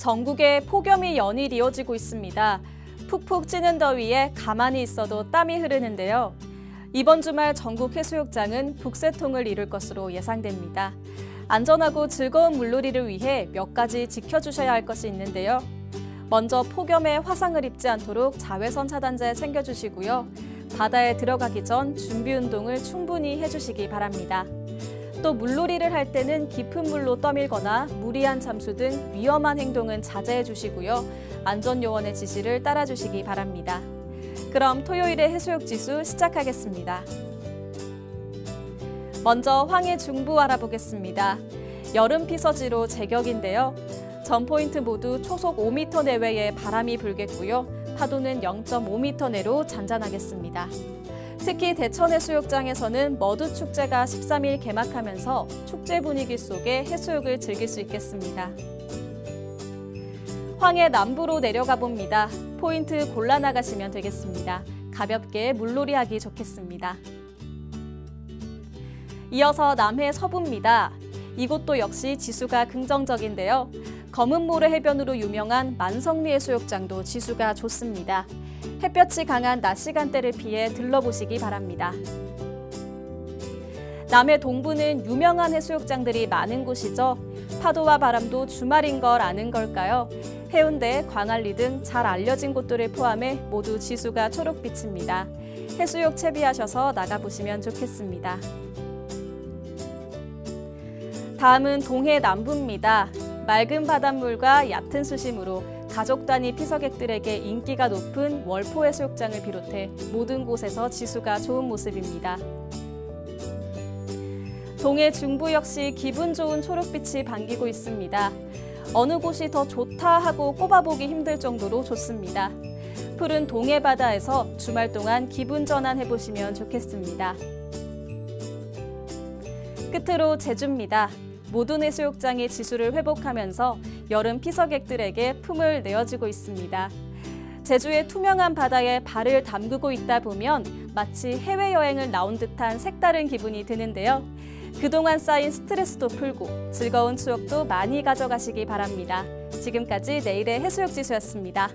전국에 폭염이 연일 이어지고 있습니다. 푹푹 찌는 더위에 가만히 있어도 땀이 흐르는데요. 이번 주말 전국 해수욕장은 북새통을 이룰 것으로 예상됩니다. 안전하고 즐거운 물놀이를 위해 몇 가지 지켜주셔야 할 것이 있는데요. 먼저 폭염에 화상을 입지 않도록 자외선 차단제 챙겨주시고요. 바다에 들어가기 전 준비 운동을 충분히 해주시기 바랍니다. 또 물놀이를 할 때는 깊은 물로 떠밀거나 무리한 잠수 등 위험한 행동은 자제해 주시고요. 안전요원의 지시를 따라 주시기 바랍니다. 그럼 토요일의 해수욕 지수 시작하겠습니다. 먼저 황해 중부 알아보겠습니다. 여름 피서지로 제격인데요. 전 포인트 모두 초속 5m 내외의 바람이 불겠고요. 파도는 0.5m 내로 잔잔하겠습니다. 특히 대천 해수욕장에서는 머드 축제가 13일 개막하면서 축제 분위기 속에 해수욕을 즐길 수 있겠습니다. 황해 남부로 내려가 봅니다. 포인트 골라 나가시면 되겠습니다. 가볍게 물놀이 하기 좋겠습니다. 이어서 남해 서부입니다. 이곳도 역시 지수가 긍정적인데요. 검은 모래 해변으로 유명한 만성리 해수욕장도 지수가 좋습니다. 햇볕이 강한 낮 시간대를 피해 들러보시기 바랍니다. 남해 동부는 유명한 해수욕장들이 많은 곳이죠. 파도와 바람도 주말인 걸 아는 걸까요? 해운대, 광안리 등 잘 알려진 곳들을 포함해 모두 지수가 초록빛입니다. 해수욕 채비하셔서 나가보시면 좋겠습니다. 다음은 동해 남부입니다. 맑은 바닷물과 얕은 수심으로 가족 단위 피서객들에게 인기가 높은 월포 해수욕장을 비롯해 모든 곳에서 지수가 좋은 모습입니다. 동해 중부 역시 기분 좋은 초록빛이 반기고 있습니다. 어느 곳이 더 좋다 하고 꼽아보기 힘들 정도로 좋습니다. 푸른 동해 바다에서 주말 동안 기분 전환 해 보시면 좋겠습니다. 끝으로 제주입니다. 모든 해수욕장이 지수를 회복하면서 여름 피서객들에게 품을 내어주고 있습니다. 제주의 투명한 바다에 발을 담그고 있다 보면 마치 해외여행을 나온 듯한 색다른 기분이 드는데요. 그동안 쌓인 스트레스도 풀고 즐거운 추억도 많이 가져가시기 바랍니다. 지금까지 내일의 해수욕 지수였습니다.